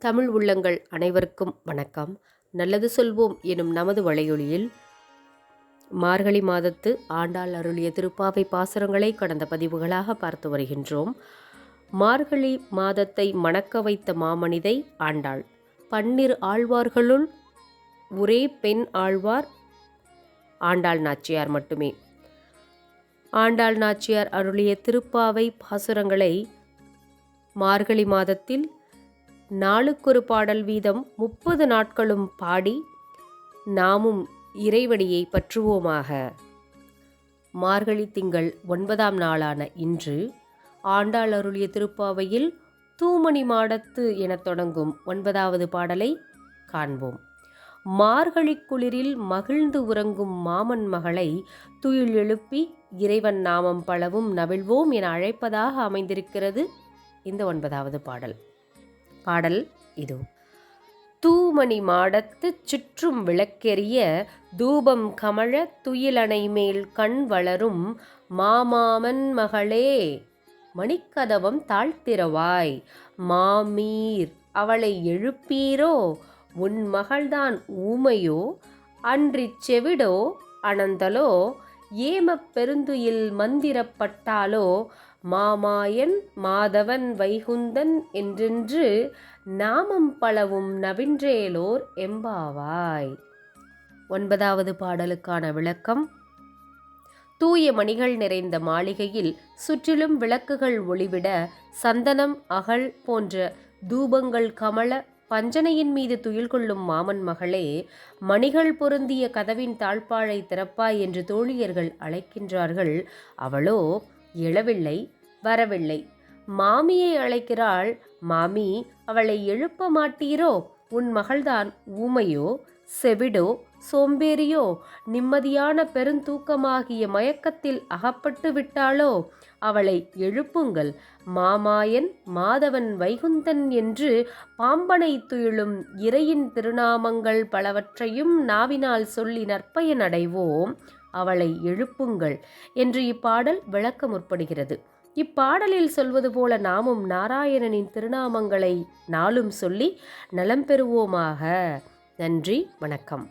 தமிழ் உள்ளங்கள் அனைவருக்கும் வணக்கம். நல்லது சொல்வோம் எனும் நமது வலையொலியில் மார்கழி மாதத்து ஆண்டாள் அருளிய திருப்பாவை பாசுரங்களை கடந்த பதிவுகளாக பார்த்து வருகின்றோம். மார்கழி மாதத்தை மணக்க வைத்த மாமனிதை ஆண்டாள். பன்னிரு ஆழ்வார்களுள் ஒரே பெண் ஆழ்வார் ஆண்டாள் நாச்சியார் மட்டுமே. ஆண்டாள் நாச்சியார் அருளிய திருப்பாவை பாசுரங்களை மார்கழி மாதத்தில் நாளுக்கொரு பாடல் வீதம் முப்பது நாட்களும் பாடி நாமும் இறைவடியை பற்றுவோமாக. மார்கழி திங்கள் ஒன்பதாம் நாளான இன்று ஆண்டாள் அருளிய திருப்பாவையில் தூமணி மாடத்து எனத் தொடங்கும் ஒன்பதாவது பாடலை காண்போம். மார்கழி குளிரில் மகிழ்ந்து உறங்கும் மாமன் மகளை துயில் எழுப்பி இறைவன் நாமம் பலவும் நவிழ்வோம் என அழைப்பதாக அமைந்திருக்கிறது இந்த ஒன்பதாவது பாடல். பாடல் இது. தூமணி மாடத்து சுற்றும் விளக்கெறிய தூபம் கமழ துயிலணை மேல் கண் வளரும் மாமாமன் மகளே மணிக்கதவம் தாழ்த்திரவாய் மாமீர் அவளை எழுப்பீரோ உன் மகள்தான் ஊமையோ அன்றிச் செவிடோ அனந்தலோ ஏமப் பெருந்துயில் மந்திரப்பட்டாலோ மாமாயன் மாதவன் வைகுந்தன் என்றென்று நாமம் பலவும் நவின்றேலோர் எம்பாவாய். ஒன்பதாவது பாடலுக்கான விளக்கம். தூய மணிகள் நிறைந்த மாளிகையில் சுற்றிலும் விளக்குகள் ஒளிவிட சந்தனம் அகல் போன்ற தூபங்கள் கமல பஞ்சனையின் மீது துயில் கொள்ளும் மாமன் மகளே மணிகள் பொருந்திய கதவின் தாழ்பாழை திறப்பாய் என்று தோழியர்கள் அழைக்கின்றார்கள். அவளோ எழவில்லை வரவில்லை. மாமியை அழைக்கிறாள் மாமி அவளை எழுப்ப மாட்டீரோ? உன் மகள்தான் ஊமையோ செவிடோ சோம்பேறியோ நிம்மதியான பெருந்தூக்கமாகிய மயக்கத்தில் அகப்பட்டு விட்டாளோ? அவளை எழுப்புங்கள். மாமாயன் மாதவன் வைகுந்தன் என்று பாம்பனை துயிலும் இறையின் திருநாமங்கள் பலவற்றையும் நாவினால் சொல்லி நற்பயன் அடைவோம் அவளை எழுப்புங்கள் என்று இப்பாடல் விளக்க முற்படுகிறது இப்பாடலில் சொல்வது போல நாமும் நாராயணனின் திருநாமங்களை நாளும் சொல்லி நலம் பெறுவோமாக. நன்றி வணக்கம்.